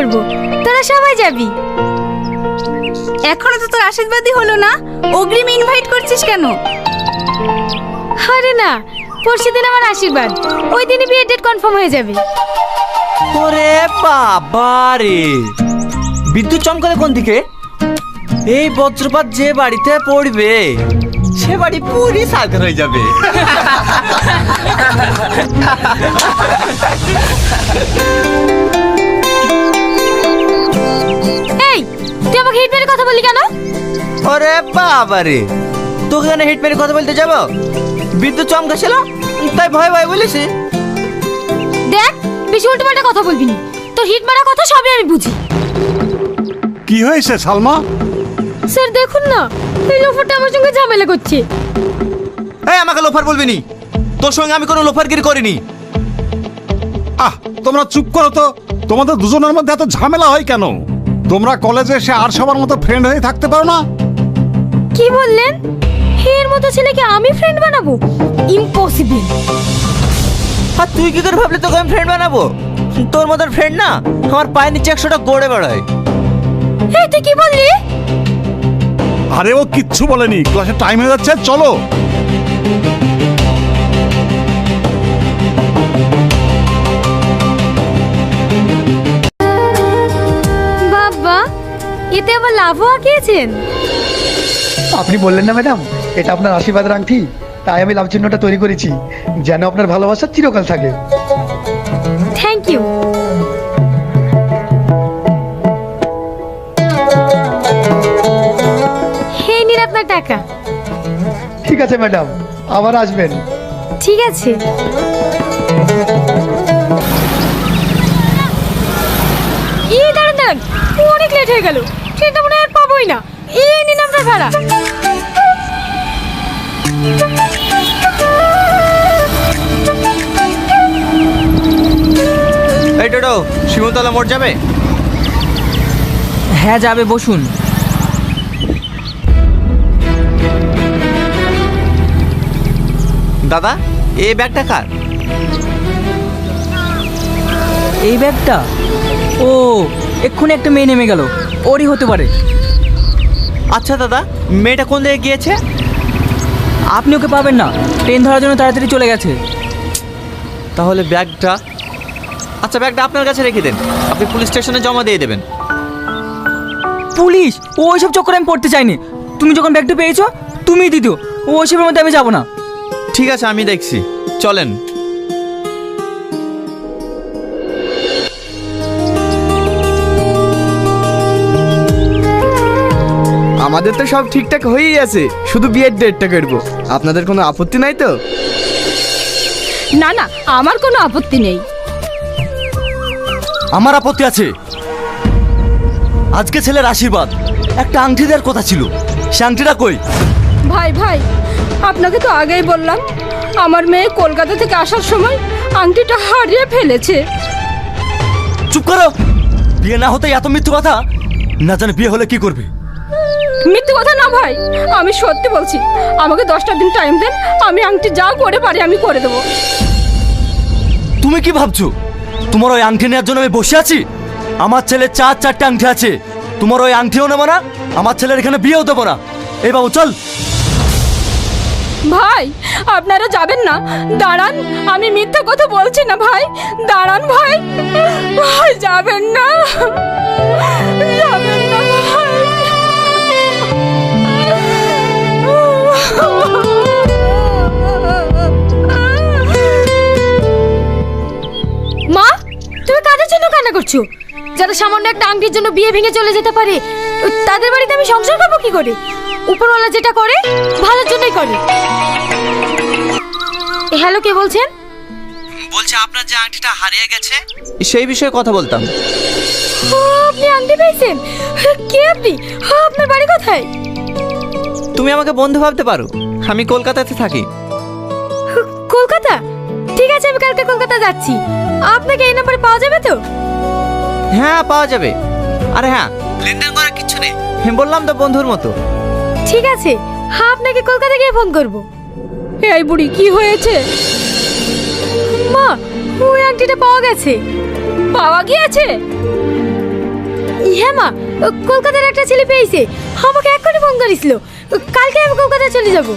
করব। তোরা সবাই যাবি। এখনও তো তোর আশীর্বাদই হলো না? অগ্রিম ইনভাইট করছিস কেন? আরে না, পরশু দিন আমার আশীর্বাদ। ওই দিনই বিয়ের ডেট কনফার্ম হয়ে যাবে। ওরে বাবা রে বিদ্যুৎ চমকালে কোন দিকে? এই বজ্রপাত যে বাড়িতে পড়বে, সে বাড়ি পুরি সাগর হয়ে যাবে। কথা বলি কেন? ওরে বাবা রে তোকে কেন হিট মেরে কথা বলতে যাব? বিদ্যুৎ চমকাছিল তাই ভয় ভয় বলেছি দেখ বেশি উল্টোপাল্টা কথা বলবি না। তোর হিট মারা কথা সবই আমি বুঝি। কি হয়েছে সালমা? স্যার দেখুন না এই লোফারটা আমার সঙ্গে ঝামেলা করছে। এই আমাকে লোফার বলবি নি? তোর সঙ্গে আমি কোনো লোফারগিরি করিনি। আহ তোমরা চুপ করো তো। তোমাদের দুজনের মধ্যে এত ঝামেলা হয় কেন? তোমরা কলেজে এসে আর সবার মতো ফ্রেন্ড হয়ে থাকতে পারো না? কি বললেন? এর মতো ছেলেকে আমি ফ্রেন্ড বানাবো? ইম্পসিবল আর তুই কি করে ভাবলি তোকে আমি ফ্রেন্ড বানাবো? তোর মতন ফ্রেন্ড না আমার পায়ের নিচে একশোটা গড়ে বেড়ায়। এই তুই কি বললি? আরে ও কিচ্ছু বলেনি ক্লাসে টাইম হয়ে যাচ্ছে চলো। এতে আবার লাভও আঁকিয়েছেন? আপনি বললেন না ম্যাডাম এটা আপনার আশীর্বাদের আংটি তাই আমি লাভ চিহ্নটা তৈরি করেছি যেন আপনার ভালোবাসা চিরকাল থাকে। থ্যাংক ইউ হে নিন আপনার টাকা। ঠিক আছে ম্যাডাম আবার আসবেন। ঠিক আছে। ই দাঁড়ান দাঁড়ান অনেক লেট হয়ে গেল। ট্রেনটা মনে হয় আর পাবোই না। এই নিন আপনার ভাড়া এই টোটো শিমতলা মোড় যাবে? হ্যাঁ যাবে বসুন। দাদা এই ব্যাগটা কার? এই ব্যাগটা? ও এক্ষুনি একটা মেয়ে নেমে গেল। ওরই হতে পারে। আচ্ছা দাদা, মেয়েটা কোন দিকে গিয়েছে? আপনি ওকে পাবেন না। ট্রেন ধরার জন্য তাড়াতাড়ি চলে গেছে। তাহলে ব্যাগটা আচ্ছা ব্যাগটা আপনার কাছে রেখে দেন। আপনি পুলিশ স্টেশনে জমা দিয়ে দেবেন। পুলিশ? ও ওইসব চক্করে আমি পড়তে চাইনি। তুমি যখন ব্যাগটা পেয়েছ, তুমিই দিত ও ওইসবের মধ্যে আমি যাব না। ঠিক আছে, আমি দেখছি। চলেন। আমাদের তো সব ঠিকঠাক হয়েই আছে। শুধু বিয়ের ডেটটা করব। আপনাদের কোনো আপত্তি নাই তো? না না আমার কোনো আপত্তি নেই। আমার আপত্তি আছে। আজকে ছেলের আশীর্বাদ। একটা আংটি দেওয়ার কথা ছিল। সে আংটিটা কই? ভাই ভাই আপনাকে তো আগেই বললাম আমার মেয়ে কলকাতা থেকে আসার সময় আংটিটা হারিয়ে ফেলেছে। চুপ করো! বিয়ে না হতে এত মৃত্যু কথা? না জানে বিয়ে হলে কি করবে? মিথ্যে কথা না ভাই। আমি সত্যি বলছি আমাকে দশটা দিন টাইম দেন আমি আংটি যা করে পারি আমি করে দেবো। তুমি কি ভাবছ? তোমার ওই আংটি নেওয়ার জন্য আমি বসে আছি? আমার ছেলের চার চারটে আংটি আছে। তোমার ওই আংটিও নেব না আমার ছেলের এখানে বিয়েও দেবো না। এই বাবু চল। ভাই আপনারা যাবেন না। দাঁড়ান আমি মিথ্যে কথা বলছি না ভাই। দাঁড়ান ভাই। ভাই যাবেন না। যাবেন মা তুমি কাদের জন্য কান্না করছ? যারা সামান্য একটা আংটির জন্য বিয়ে ভেঙে চলে যেতে পারে তাদের বাড়িতে আমি সংসার করব কি করে? উপরওয়ালা যেটা করে ভালোর জন্যই করে। হ্যালো কে বলছেন? বলছে আপনার যে আংটিটা হারিয়ে গেছে? সেই বিষয়ে কথা বলতাম। ও, আপনি আংটি পেয়েছেন? কে আপনি? আপনার বাড়ি কোথায়? তুমি আমাকে বন্ধু ভাবতে পারো। আমি কলকাতাতে থাকি। কলকাতা? ঠিক আছে আমি কালকে কলকাতা যাচ্ছি। আপনাকে এই নাম্বারে পাওয়া যাবে তো? হ্যাঁ পাওয়া যাবে। আরে হ্যাঁ লেনদেন করার কিছু নেই। হ্যাঁ বললাম তো বন্ধুর মতো। ঠিক আছে হ্যাঁ আপনাকে কলকাতা গিয়ে ফোন করব। এই বুড়ি কি হয়েছে? মা ওই আংটিটা পাওয়া গেছে। পাওয়া গিয়েছে? হ্যাঁ মা কলকাতার একটা ছেলে পেয়েছে। আমাকে এক্ষুনি ফোন করেছিল। কালকে আমি কলকাতা চলে যাব।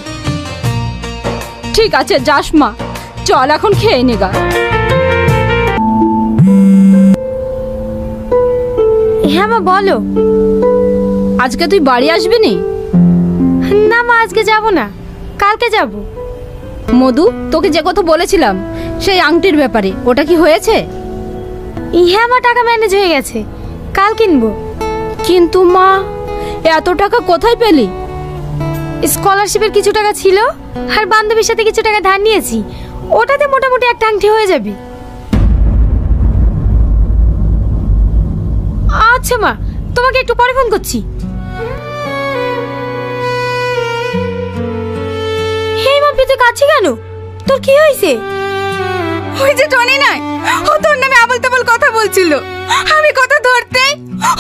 ঠিক আছে যাস মা। চল এখন খেয়ে নেগা হ্যাঁ মা বলো। আজকে তুই বাড়ি আসবি নি? না মা আজকে যাব না। কালকে যাব। মধু তোকে যে কথা বলেছিলাম সেই আংটির ব্যাপারে ওটা কি হয়েছে? হ্যাঁ মা টাকা ম্যানেজ হয়ে গেছে। কাল কিনবো। কিন্তু মা এত টাকা কোথায় পেলি? স্কলারশিপের কিছু টাকা ছিল? আর বান্ধবীর সাথে কিছু টাকা ধার নিয়েছি। ওটাতে মোটামুটি একটা আংটি হয়ে যাবে। আচ্ছা মা, তোমাকে একটু পরে ফোন করছি। হে মা, তুই কাছে কেন? তোর কি হয়েছে? ওই যে টনি নাই, ও তোর নামে আবল তাবল কথা বলছিল। আমি কথা ধরতে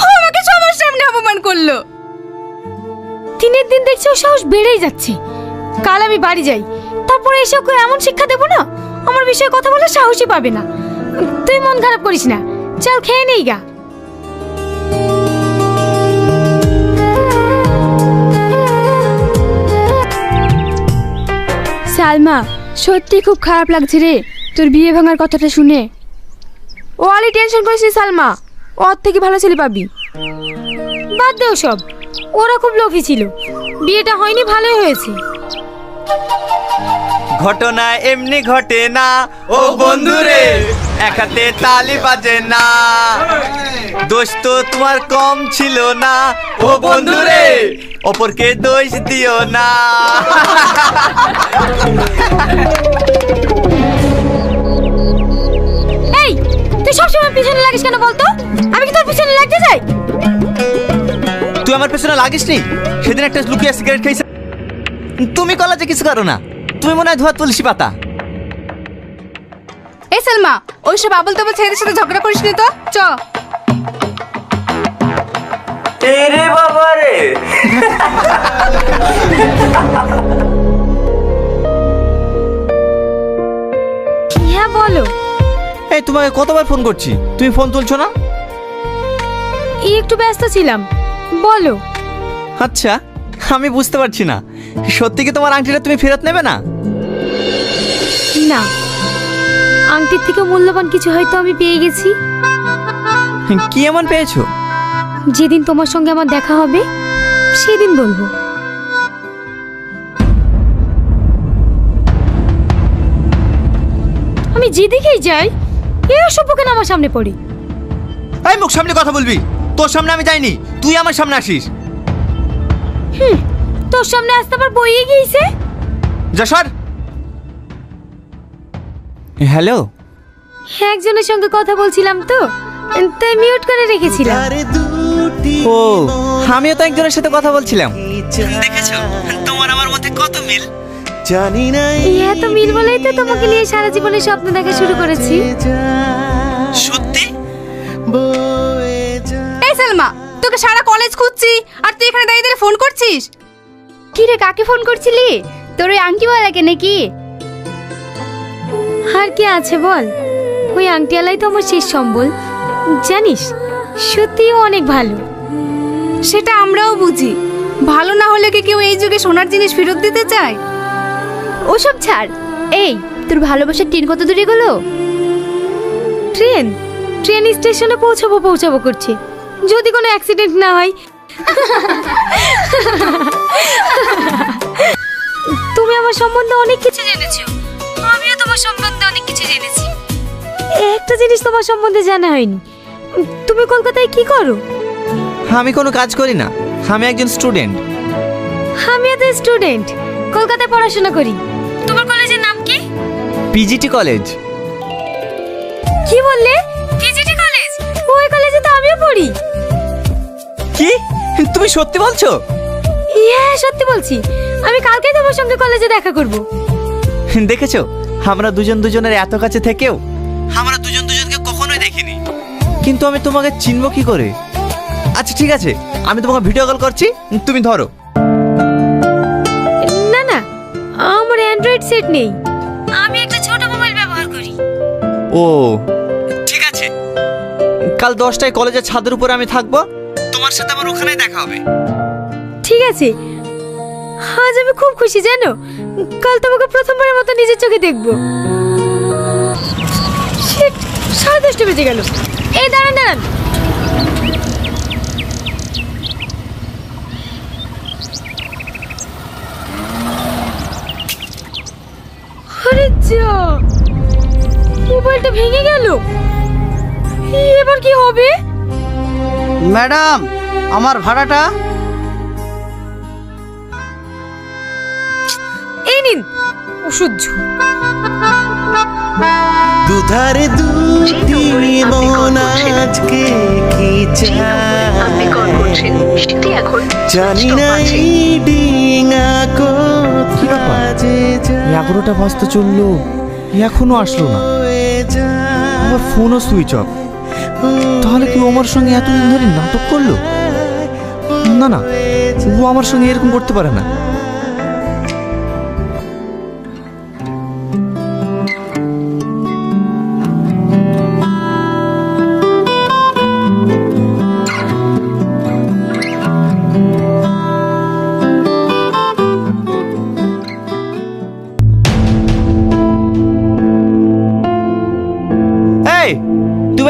ও আমাকে সবার সামনে অপমান করল। দিনের দিন দেখছি ও সাহস বেড়েই যাচ্ছে। কাল আমি বাড়ি যাই। তারপরে এসে ওকে এমন শিক্ষা দেবো না? আমার বিষয়ে কথা বলে সাহসই পাবে না। তুই মন খারাপ করিস না। চল খেয়ে নেই গা। সালমা সত্যি খুব খারাপ লাগছে রে। তোর বিয়ে ভাঙার কথাটা শুনে। ও আলি টেনশন করিস সালমা। ওর থেকে ভালো ছেলে পাবি। বাদ দে সব ওরা খুব লোভী ছিল। বিয়েটা হয়নি ভালোই হয়েছে। ঘটনা এমনি ঘটে না। ও বন্ধুরে এক হাতে তালি বাজে না। দোষ তো তোমার কম ছিল না। ও বন্ধুরে অপরকে দোষ দিও না। এই তুই সবসময় পিছনে লাগিস কেন বলতো? আমি কি তোর পিছনে লাগতে যাই তুই আমার পেছনে লাগিস নি? সেদিন একটা লুকিয়ে সিগারেট খাইছে। তুমি কলেজে কিছু করো না। তুমি মনে হয় ধোয়া তুলসী পাতা। এই সালমা ওইসব আবল তাবল ছেলেদের সাথে ঝগড়া করিস নি তো? চ। রে বাবা রে। হ্যাঁ বলো। এই তোমাকে কতবার ফোন করছি? তুমি ফোন তুলছো না? এই একটু ব্যস্ত ছিলাম। বলো। আচ্ছা আমি বুঝতে পারছি না। সত্যি কি তোমার আংটিটা তুমি ফেরত নেবে না? না। আংটির থেকে মূল্যবান কিছু হয়তো আমি পেয়ে গেছি। কি এমন পেয়েছ? যেদিন তোমার সঙ্গে আমার দেখা হবে সেদিন বলব। আমি যেদিকেই যাই এ অসভ্য কেন আমার সামনে পড়ি। এই মুখ সামনে কথা বলবি। তোর সামনে আমি যাইনি। তুই আমার সামনে আসিস। তোর সামনে আসতে আবার বইয়ে গিয়েছে। যা সর হ্যালো একজনের সঙ্গে কথা বলছিলাম তো। তাই মিউট করে রেখেছিলাম। ও আমিও তো একজনের সাথে কথা বলছিলাম। দেখেছ? তোমার আমার মধ্যে কত মিল? হ্যাঁ তো মিল বলেই তো তোমাকে নিয়ে সারা জীবনে স্বপ্ন দেখা শুরু করেছি। সত্যি? সালমা তোকে সারা কলেজ খুঁজছি আর তুই এখানে দাঁড়িয়ে দাঁড়িয়ে ফোন করছিস? কি রে কাকে ফোন করছিলি? তোর ওই আংটি লাগে নাকি? আর কি আছে বল? ওই আংটিওয়ালাই তো আমার শেষ সম্বল। জানিস সত্যিও অনেক ভালো। সেটা আমরাও বুঝি। ভালো না হলে কি কেউ এই যুগে সোনার জিনিস ফেরত দিতে চায়? ওসব ছাড়। এই তোর ভালোবাসার ট্রেন কত দূরে গেলো ট্রেন? ট্রেন স্টেশনে পৌঁছাবো পৌঁছাবো করছে। যদি কোনো অ্যাক্সিডেন্ট না হয়। তুমি আমার সম্বন্ধে অনেক কিছু জেনেছো। আমিও তোমার সম্বন্ধে অনেক কিছু জেনেছি। একটা জিনিস তোমার সম্বন্ধে জানা হয়নি। তুমি কলকাতায় কি করো? আমি কোনো কাজ করি না। আমি একজন স্টুডেন্ট আমিও তো স্টুডেন্ট কলকাতায় পড়াশোনা করি। তোমার কলেজের নাম কি? পিজিটি কলেজ কি বললে? পিজিটি কলেজ ওই কলেজে তো আমিও পড়ি। কি? তুমি সত্যি বলছো? হ্যাঁ সত্যি বলছি। আমি কালকে তোমার সঙ্গে কলেজে দেখা করব। দেখেছ? আমরা দুজন দুজনের এত কাছে থেকেও আমরা দুজন দুজনকে কখনোই দেখিনি। কিন্তু আমি তোমাকে চিনবো কি করে? আচ্ছা ঠিক আছে। আমি তোমাকে ভিডিও কল করছি। তুমি ধরো। না না আমার অ্যান্ড্রয়েড সেট নেই। আমি একটা ছোট মোবাইল ব্যবহার করি। ও ঠিক আছে। কাল দশটায় কলেজের ছাদের উপরে আমি থাকব। তোমার সাথে আমার ওখানেই দেখা হবে। ঠিক আছে। আজ আমি খুব খুশি, জানো? কাল তোমাকে প্রথমবারের মতো নিজের চোখে দেখব। সাড়ে দশটা বেজে গেল। এই, দাঁড়ান দাঁড়ান। মোবাইলটা ভেঙে গেল। এবার কি হবে? ম্যাডাম আমার ভাড়াটা? এই নিন অসহ্য দুধারে দুটি মন আজকে কি জানি না এই ডিঙা কোথায় এগারোটা বাজতে চলল এখনও আসলো না। আমার ফোনও সুইচ অফ তাহলে কি ও আমার সঙ্গে এতদিন ধরে নাটক করল? না না, ও আমার সঙ্গে এরকম করতে পারে না।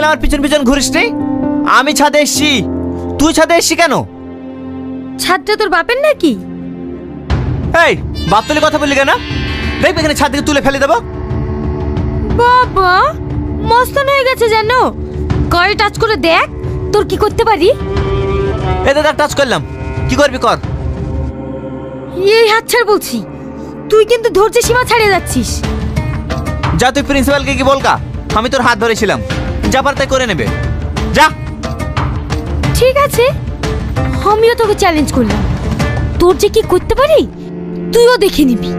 বলে আমার পিছন পিছন ঘুরিস নি? আমি ছাদে এসছি। তুই ছাদে এসছি কেন? ছাদটা তোর বাপের নাকি? এই বাপ তুলে কথা বললি কেন? দেখবে এখানে ছাদ থেকে তুলে ফেলে দেবো। বাবা মস্তান হয়ে গেছে জানো গায়ে টাচ করে দেখ তোর কি করতে পারি? এতে দেখ টাচ করলাম। কি করবি কর। এই হাত ছাড় বলছি। তুই কিন্তু ধৈর্যের সীমা ছাড়িয়ে যাচ্ছিস। যা তুই প্রিন্সিপালকে কি বলকা আমি তোর হাত ধরেছিলাম। যা পার তাই করে নেবে। যা। ঠিক আছে। আমিও তোকে চ্যালেঞ্জ করলাম। তোর যে কি করতে পারি তুইও দেখে নিবি।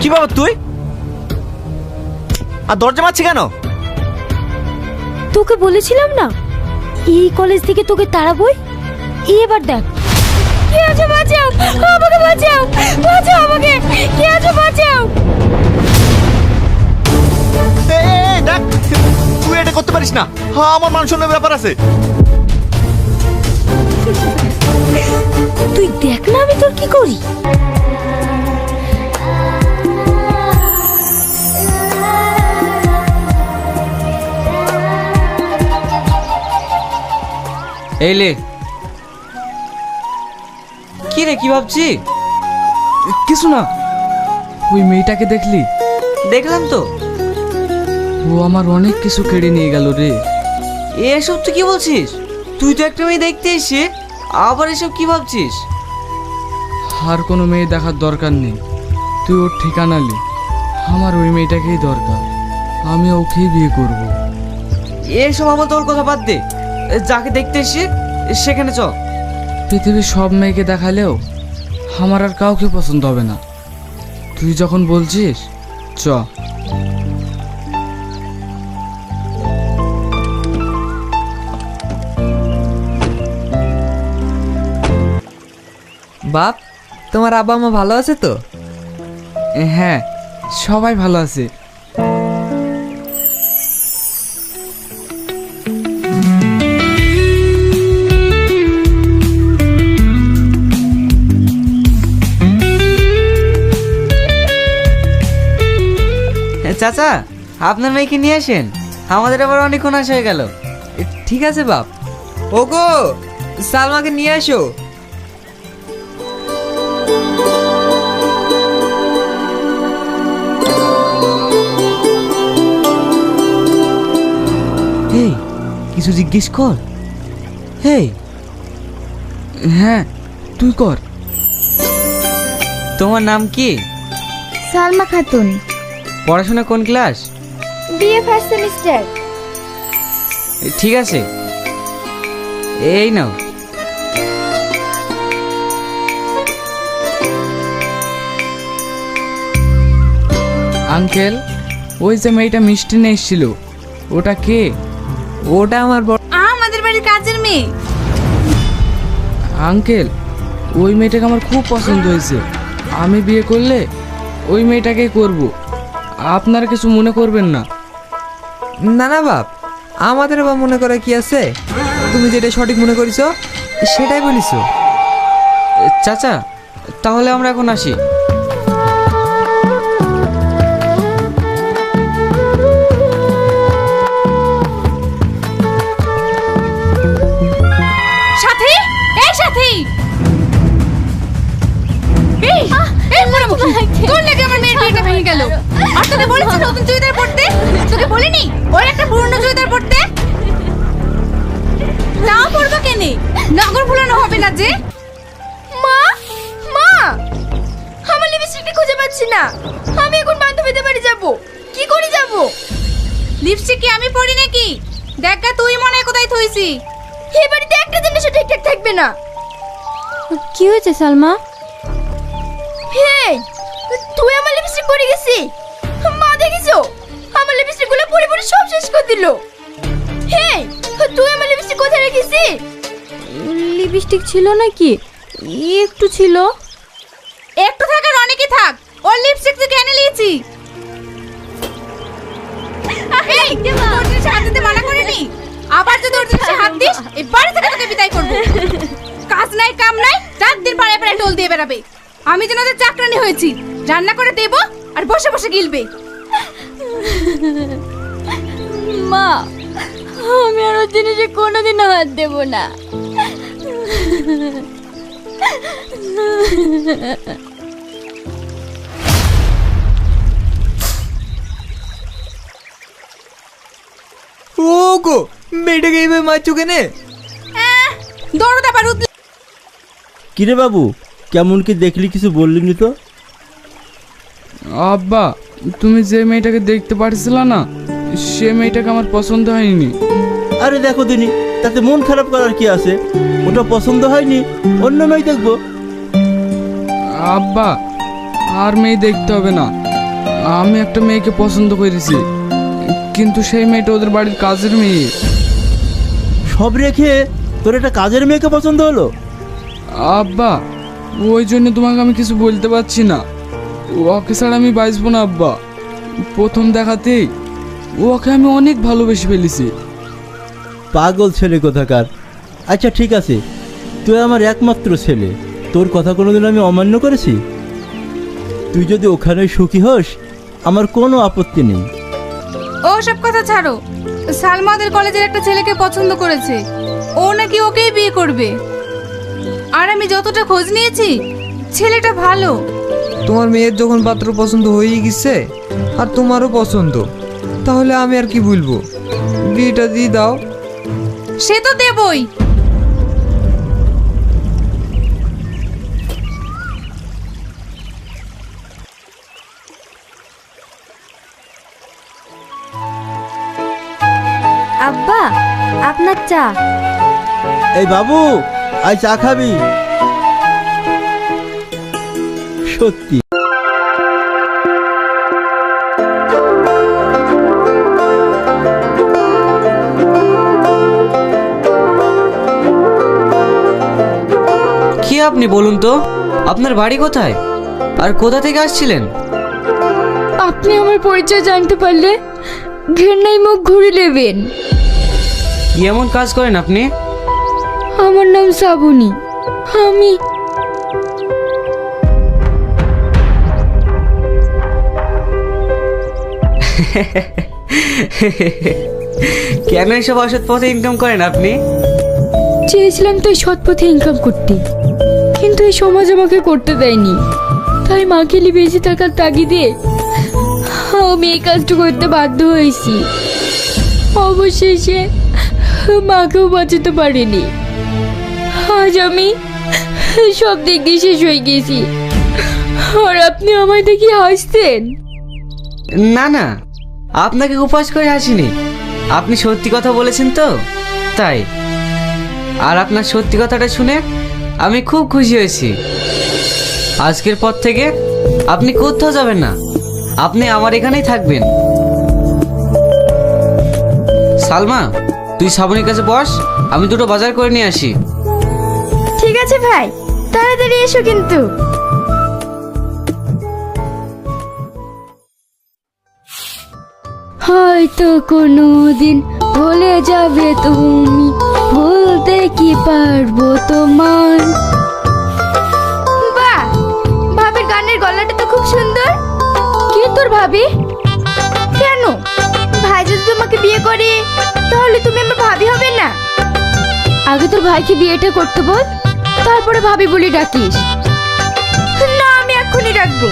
কি বাবা তুই? আর দরজা মারছি কেন? তোকে বলেছিলাম না? এই কলেজ থেকে তোকে তাড়াবই? এবার দেখ। কে আছে বাঁচাও? আমাকে বাঁচাও! বাঁচাও আমাকে! কে আছে বাঁচাও? এই, এই, এই, দেখ তুই এটা করতে পারিস না। হ্যাঁ আমার মান সম্মানের ব্যাপার আছে। তুই দেখ না আমি তোর কি করি? এই লে। কি রে কি ভাবছি? কিছু না। ওই মেয়েটাকে দেখলি? দেখলাম তো। ও আমার অনেক কিছু কেড়ে নিয়ে গেল রে। এসব তুই কি বলছিস? তুই তো একটা মেয়ে দেখতে এসে আবার এসব কি ভাবছিস? আর কোনো মেয়ে দেখার দরকার নেই। তুই ওর ঠিকানা লি। আমার ওই মেয়েটাকেই দরকার। আমি ওকেই বিয়ে করব। এসব আমার তোর কথা বাদ দে। যাকে দেখতে এসে সেখানে চ পৃথিবীর সব মেয়েকে দেখালেও আমার আর কাউকে পছন্দ হবে না। তুই যখন বলছিস চ। বাপ তোমার আব্বা মা ভালো আছে তো? হ্যাঁ সবাই ভালো আছে। চাচা আপনার মেয়েকে নিয়ে আসেন। আমাদের আবার অনেকক্ষণ আসা হয়ে গেল। ঠিক আছে বাপ। ওগো সালমাকে নিয়ে আসো। এই কিছু জিজ্ঞেস কর। হেই। হ্যাঁ তুই কর। তোমার নাম কি? সালমা খাতুন। পড়াশোনা কোন ক্লাস? BA first semester. ঠিক আছে। এই নাও। আঙ্কেল ওই যে মেয়েটা মিষ্টি নিয়ে এসেছিল ওটা কে? ওটা আমার বড় আমাদের বাড়ির কাজের মেয়ে। আঙ্কেল ওই মেয়েটাকে আমার খুব পছন্দ হয়েছে। আমি বিয়ে করলে ওই মেয়েটাকেই করব। আপনারা কিছু মনে করবেন না। না না বাপ আমাদের বা মনে করা কি আছে? তুমি যেটা সঠিক মনে করেছ সেটাই বলিস চাচা তাহলে আমরা এখন আসি। না যে? মা মা! আমার লিপস্টিকটা খুঁজে পাচ্ছি না। আমি এখন বান্ধবীদের বাড়ি যাব। কি করে যাব? লিপস্টিক কি আমি পরি নাকি? দেখ গা তুই মনে হয় কোথায় থইছি? এই বাড়িতে একটা জিনিসও ঠিকঠাক থাকবে না। কি হয়েছে সালমা? হেই তুই আমার লিপস্টিক পরে গেছি? মা দেখেছ? আমার লিপস্টিকগুলো পরে পরে সব শেষ করে দিল। হেই তুই আমার লিপস্টিক কোথায় রেখেছি লিপস্টিক ছিল নাকি? একটু ছিল। একটু থাকার অনেকই থাক। ওর লিপস্টিক তুই কেন নিয়েছি। মানা করিনি। আবার যদি ওর জিনিসে হাত দিস এই বাড়ি থেকে তোকে বিদায় করব। কাজ নাই কাম নাই রাত দিন পাড়ায় পাড়ায় টোল দিয়ে বেড়াবে। আমি যেন ওদের চাকরানি হয়েছি। রান্না করে দেব আর বসে বসে গিলবে। মা আমি আর ওর জিনিসে কোনোদিনও হাত দেব না। ও গো মেয়েটাকে এইভাবে মারছো কেনে আবার উঠলে কিরে বাবু কেমন কি দেখলি কিছু বললি নি তো আব্বা তুমি যে মেয়েটাকে দেখতে পারছিল না সে মেয়েটাকে আমার পছন্দ হয়নি আরে দেখো দিনি তাতে মন খারাপ করার কি আছে? ওটা পছন্দ হয়নি অন্য মেয়ে দেখব। আব্বা আর মেয়ে দেখতে হবে না। আমি একটা মেয়েকে পছন্দ করেছি কিন্তু সেই মেয়েটা ওদের বাড়ির কাজের মেয়ে। সব রেখে তোর একটা কাজের মেয়েকে পছন্দ হলো? আব্বা ওই জন্য তোমাকে আমি কিছু বলতে পারছি না। ওকে ছাড়া আমি বাঁচবো না আব্বা। প্রথম দেখাতেই ওকে আমি অনেক ভালোবেসে ফেলেছি। পাগল ছেলে কোথাকার? আচ্ছা ঠিক আছে। তুই আমার একমাত্র ছেলে। তোর কথা কোনোদিন আমি অমান্য করেছি? তুই যদি ওখানে সুখী হোস আমার কোনো আপত্তি নেই। ও সব কথা ছাড়ো। সালমাদের কলেজের একটা ছেলেকে পছন্দ করেছে। ও নাকি ওকেই বিয়ে করবে। আর আমি যতটা খোঁজ নিয়েছি ছেলেটা ভালো। তোমার মেয়ের যখন পাত্র পছন্দ হয়েই গেছে আর তোমারও পছন্দ তাহলে আমি আর কি বলব বিয়েটা দিয়ে দাও। সে তো দেবই। আব্বা আপনার চা। এই বাবু আই চা খাবি। সত্যি। আপনি বলুন তো আপনার বাড়ি কোথায়? আর কোথা থেকে আসছিলেন? আপনি আমার পরিচয় জানতে পারলে ঘেন্নাই মুখ ঘুরে নেবেন। কি এমন কাজ করেন আপনি? আমার নাম শ্রাবণী। আমি কেন এসব অসৎ পথে ইনকাম করেন আপনি? চেয়েছিলাম তো সৎ পথে ইনকাম করতে। কিন্তু এই সমাজ আমাকে করতে দেয়নি। তাই মাকে নিয়ে বেঁচে থাকার তাগিদে আমি এই কাজটা করতে বাধ্য হয়েছি। অবশেষে মাকেও বাঁচাতে পারিনি। আজ আমি সব দিক দিয়ে শেষ হয়ে গেছি। আর আপনি আমায় দেখি হাসতেন? না না। আপনাকে উপাস করে হাসিনি। আপনি সত্যি কথা বলেছেন তো? তাই। আর আপনার সত্যি কথাটা শুনে আমি খুব খুশি হয়েছি। আজকের পর থেকে আপনি কোথাও যাবেন না। আপনি আমার এখানেই থাকবেন। সালমা, তুই শ্রাবণীর কাছে বস, আমি দুটো বাজার করে নিয়ে আসি। ঠিক ঠিক আছে ভাই, তাড়াতাড়ি এসো কিন্তু। হয়তো কোনো দিন ভুলে যাবে তুমি। ভুলতে কি পারব তোমার? বাহ ভাবির গানের গলাটা তো খুব সুন্দর। কি তোর ভাবি? কেন? ভাই যদি তোমাকে বিয়ে করে তাহলে তুমি আমার ভাবি হবে না। আগে তোর ভাইকে বিয়েটা করতে বল তারপরে ভাবি বলি ডাকিস। না আমি এক্ষুনি রাখব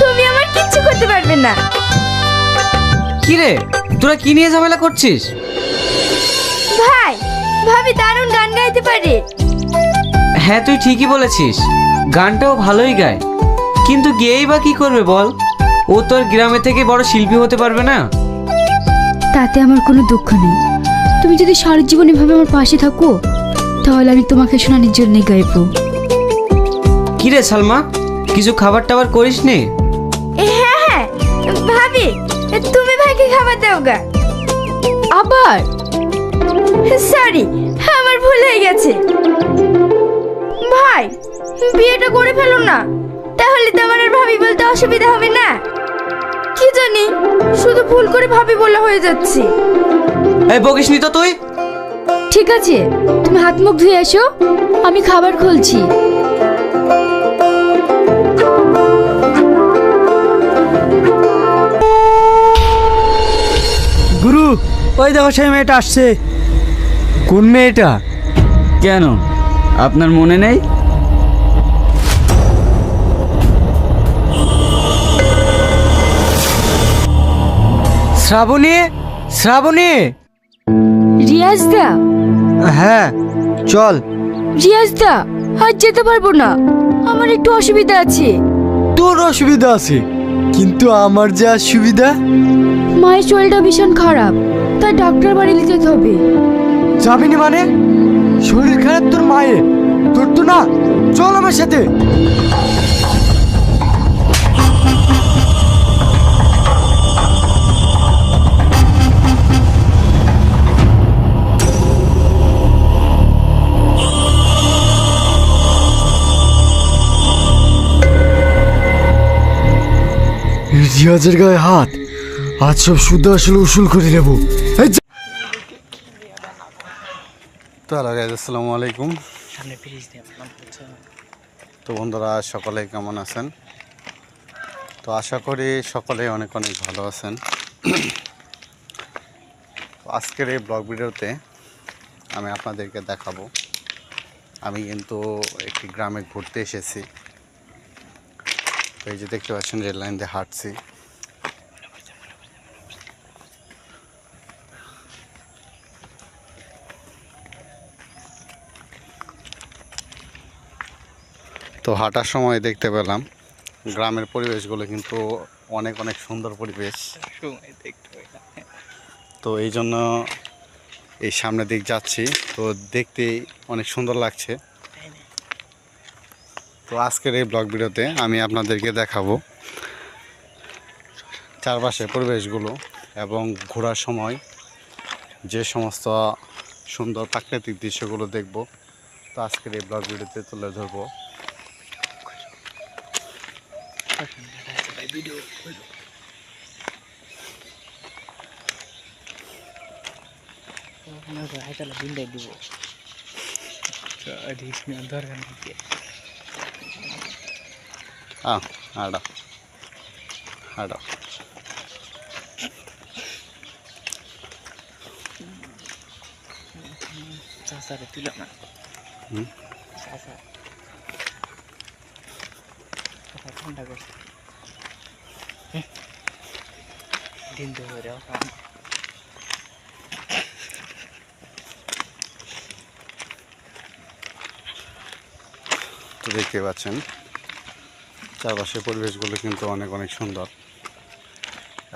তুমি আমার কিচ্ছু করতে পারবে না। কি রে তোরা কি নিয়ে ঝামেলা করছিস? ভাই ভাবি দারুণ গান গাইতে পারে। হ্যাঁ তুই ঠিকই বলেছিস। গানটাও ভালোই গায়। কিন্তু গেয়েই বা কি করবে বল? ও তোর গ্রামে থেকে বড় শিল্পী হতে পারবে না। তাতে আমার কোনো দুঃখ নেই। তুমি যদি সারা জীবন এভাবে আমার পাশে থাকো তাহলে আমি তোমাকে শোনানোর জন্যই গাইবো। কি রে সালমা? কিছু খাবার টাবার করিস নে? এ, হ্যাঁ হ্যাঁ ভাবি তুমি ভাইকে খাবার দাও গা। আবার? সরি আমার ভুল হয়ে গেছে। ভাই বিয়েটা করে ফেলো না। তাহলে তো আমার আর ভাবি বলতে অসুবিধা হবে না। কি জানি শুধু ভুল করে ভাবি বলা হয়ে যাচ্ছে। এই বকিসনি তো তুই। ঠিক আছে তুমি হাত মুখ ধুয়ে এসো আমি খাবার খুলছি। গুরু ওই দেখো সেই মেয়েটা আসছে। কোন মেয়েটা? কেন? আপনার মনে নেই? শ্রাবণী? শ্রাবণী? রিয়াজ দা? হ্যাঁ চল। রিয়াজ দা আজ যেতে পারব না। আমার একটু অসুবিধা আছে। তোর অসুবিধা আছে কিন্তু আমার যা সুবিধা? মায়ের শরীরটা ভীষণ খারাপ তাই ডাক্তার বাড়ি যেতে হবে। যাবি না মানে? শরীর খারাপ তোর মায়ের তোর তো না, চল আমার সাথে। রিয়াজের গায়ে হাত। আজ সব শুদ্ধ আসলে উসুল করে নেব। তো হ্যালো গাইজ আসসালামু আলাইকুম। তো বন্ধুরা সকলে কেমন আছেন? তো আশা করি সকলে অনেক অনেক ভালো আছেন। আজকের এই ব্লগ ভিডিওতে আমি আপনাদেরকে দেখাবো। আমি কিন্তু একটি গ্রামে ঘুরতে এসেছি। তো এই যে দেখতে পাচ্ছেন রেল লাইন দিয়ে হাঁটছি। তো হাঁটার সময় দেখতে পেলাম। গ্রামের পরিবেশগুলো কিন্তু অনেক অনেক সুন্দর পরিবেশ। তো এই জন্য এই সামনের দিক যাচ্ছি। তো দেখতেই অনেক সুন্দর লাগছে। তো আজকের এই ব্লগ ভিডিওতে আমি আপনাদেরকে দেখাবো চারপাশের পরিবেশগুলো এবং ঘোরার সময় যে সমস্ত সুন্দর প্রাকৃতিক দৃশ্যগুলো দেখব। তো আজকের এই ব্লগ ভিডিওতে তুলে ধরবো। ಆಗ ಆಯ್ತಲ್ಲ ಹಿಂದೆ ಇದ್ದೀವಿ ಗಾಡಿ ಅದಕ್ಕೆ ಹಾಂ ಹಾಡ ಹಾಡ ಸಾಸ ಗೊತ್ತಿಲ್ಲ ಹ್ಞೂ ಸಾಸ ಹ್ಞೂ ದಿಂದು ಹೋಗ್ಯಾವ দেখতে পাচ্ছেন, চারপাশের পরিবেশগুলো কিন্তু অনেক অনেক সুন্দর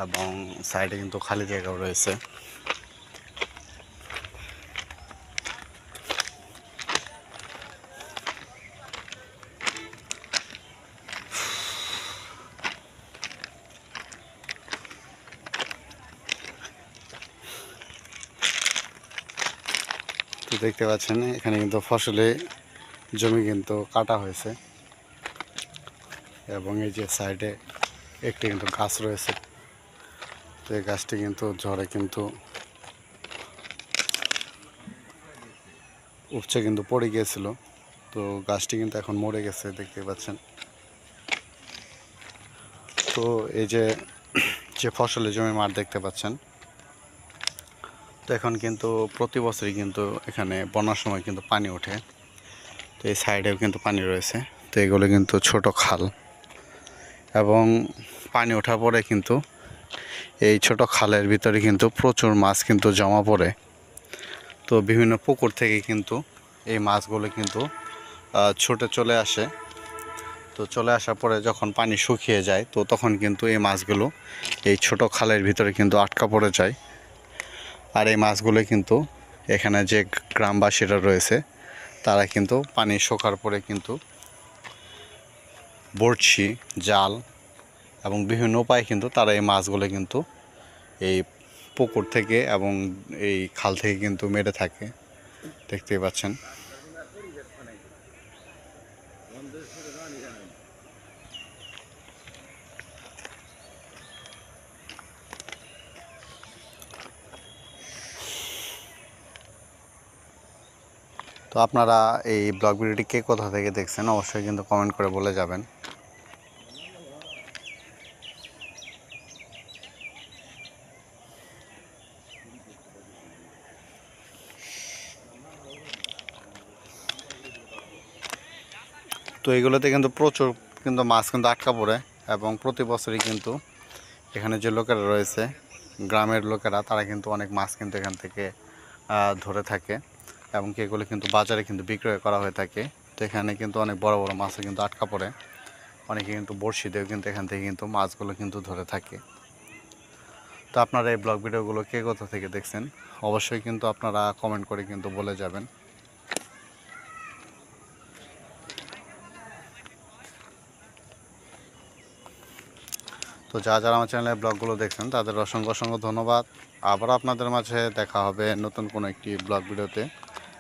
এবং সাইডে কিন্তু খালি জায়গাও রয়েছে। দেখতে পাচ্ছেন, এখানে কিন্তু ফসলে জমি কিন্তু কাটা হয়েছে। এবং এই যে সাইডে একটি কিন্তু গাছ রয়েছে। তো এই গাছটি কিন্তু ঝড়ে কিন্তু উপচে কিন্তু পড়ে গিয়েছিল। তো গাছটি কিন্তু এখন মরে গেছে দেখতে পাচ্ছেন। তো এই যে যে ফসলের জমি মাঠ দেখতে পাচ্ছেন। তো এখন কিন্তু প্রতি বছরই কিন্তু এখানে বন্যার সময় কিন্তু পানি ওঠে। তো এই সাইডেও কিন্তু পানি রয়েছে। তো এগুলো কিন্তু ছোট খাল। এবং পানি ওঠার পরে কিন্তু এই ছোট খালের ভিতরে কিন্তু প্রচুর মাছ কিন্তু জমা পড়ে। তো বিভিন্ন পুকুর থেকে কিন্তু এই মাছগুলো কিন্তু ছুটে চলে আসে। তো চলে আসার পরে যখন পানি শুকিয়ে যায়, তো তখন কিন্তু এই মাছগুলো এই ছোট খালের ভিতরে কিন্তু আটকা পড়ে যায়। আর এই মাছগুলো কিন্তু এখানে যে গ্রামবাসীরা রয়েছে তারা কিন্তু পানি শোকার পরে কিন্তু বড়শি, জাল এবং বিভিন্ন উপায়ে কিন্তু তারা এই মাছগুলো কিন্তু এই পুকুর থেকে এবং এই খাল থেকে কিন্তু মেরে থাকে। দেখতেই পাচ্ছেন। তো আপনারা এই ব্লগ ভিডিওটি কে কোথা থেকে দেখছেন অবশ্যই কিন্তু কমেন্ট করে বলে যাবেন। তো এগুলোতে কিন্তু প্রচুর কিন্তু মাছ কিন্তু আটকা পড়ে এবং প্রতি বছরই কিন্তু এখানে যে লোকেরা রয়েছে, গ্রামের লোকেরা, তারা কিন্তু অনেক মাছ কিন্তু এখান থেকে ধরে থাকে। এবং এগুলো কিন্তু বাজারে কিন্তু বিক্রয় করা হয়ে থাকে। তো এখানে কিন্তু অনেক বড় বড় মাছও কিন্তু আটকা পড়ে। অনেকে কিন্তু বড়শি দিয়েও কিন্তু এখান থেকে কিন্তু মাছগুলো কিন্তু ধরে থাকে। তো আপনারা এই ব্লগ ভিডিওগুলো কে কোথা থেকে দেখছেন, অবশ্যই কিন্তু আপনারা কমেন্ট করে কিন্তু বলে যাবেন। তো যা যারা আমার চ্যানেলে ব্লগগুলো দেখছেন, তাদের অসংখ্য অসংখ্য ধন্যবাদ। আবার আপনাদের মাঝে দেখা হবে নতুন কোনো একটি ব্লগ ভিডিওতে।